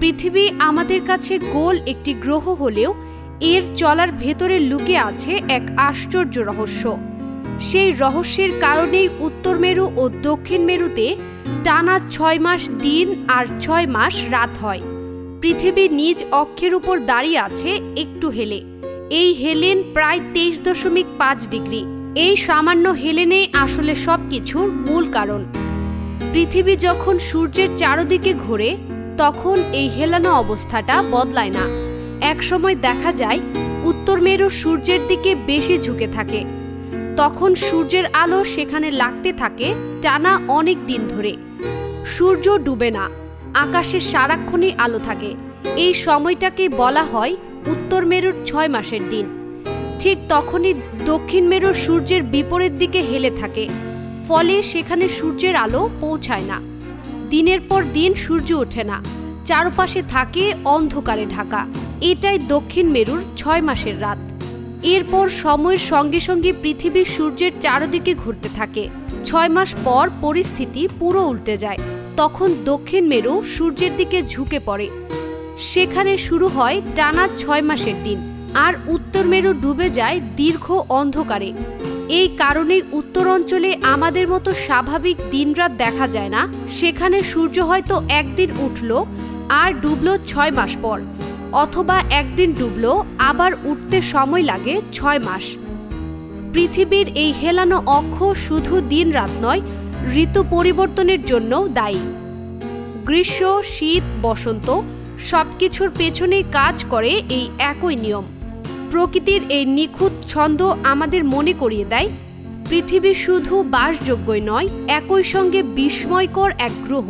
পৃথিবী আমাদের কাছে গোল একটি গ্রহ হলেও এর চলার ভেতরে লুকে আছে এক আশ্চর্য রহস্য। সেই রহস্যের কারণেই উত্তর মেরু ও দক্ষিণ মেরুতে টানা ছয় মাস দিন আর ছয় মাস রাত হয়। পৃথিবী নিজ অক্ষের উপর দাঁড়িয়ে আছে একটু হেলে। এই হেলেন প্রায় তেইশ দশমিক পাঁচ ডিগ্রি। এই সামান্য হেলেনেই আসলে সব কিছুর মূল কারণ। পৃথিবী যখন সূর্যের চারদিকে ঘোরে তখন এই হেলানো অবস্থাটা বদলায় না। একসময় দেখা যায়, উত্তর মেরু সূর্যের দিকে বেশি ঝুঁকে থাকে। তখন সূর্যের আলো সেখানে লাগতে থাকে টানা অনেক দিন ধরে। সূর্য ডুবে না, আকাশে সারাক্ষণই আলো থাকে। এই সময়টাকে বলা হয় উত্তর মেরুর ছয় মাসের দিন। ঠিক তখনই দক্ষিণ মেরুর সূর্যের বিপরীত দিকে হেলে থাকে, ফলে সেখানে সূর্যের আলো পৌঁছায় না। দিনের পর দিন সূর্য ওঠে না। চারপাশে থাকে অন্ধকারে ঢাকা। এটাই দক্ষিণ মেরুর ছয় মাসের রাত। এরপর সময়ের সঙ্গে সঙ্গে পৃথিবী সূর্যের চারদিকে ঘুরতে থাকে। ছয় মাস পর পরিস্থিতি পুরো উল্টে যায়। তখন দক্ষিণ মেরু সূর্যের দিকে ঝুঁকে পড়ে। সেখানে শুরু হয় টানা ছয় মাসের দিন। আর উত্তর মেরু ডুবে যায় দীর্ঘ অন্ধকারে। এই কারণেই উত্তর অঞ্চলে আমাদের মতো স্বাভাবিক দিনরাত দেখা যায় না। সেখানে সূর্য হয়তো একদিন উঠল আর ডুবলো ছয় মাস পর, অথবা একদিন ডুবলো, আবার উঠতে সময় লাগে ছয় মাস। পৃথিবীর এই হেলানো অক্ষ শুধু দিন রাত নয়, ঋতু পরিবর্তনের জন্যও দায়ী। গ্রীষ্ম, শীত, বসন্ত সবকিছুর পেছনেই কাজ করে এই একই নিয়ম। প্রকৃতির এই নিখুঁত ছন্দ আমাদের মনে করিয়ে দেয়। পৃথিবী শুধু বাসযোগ্যই নয়, একই সঙ্গে বিস্ময়কর এক গ্রহ।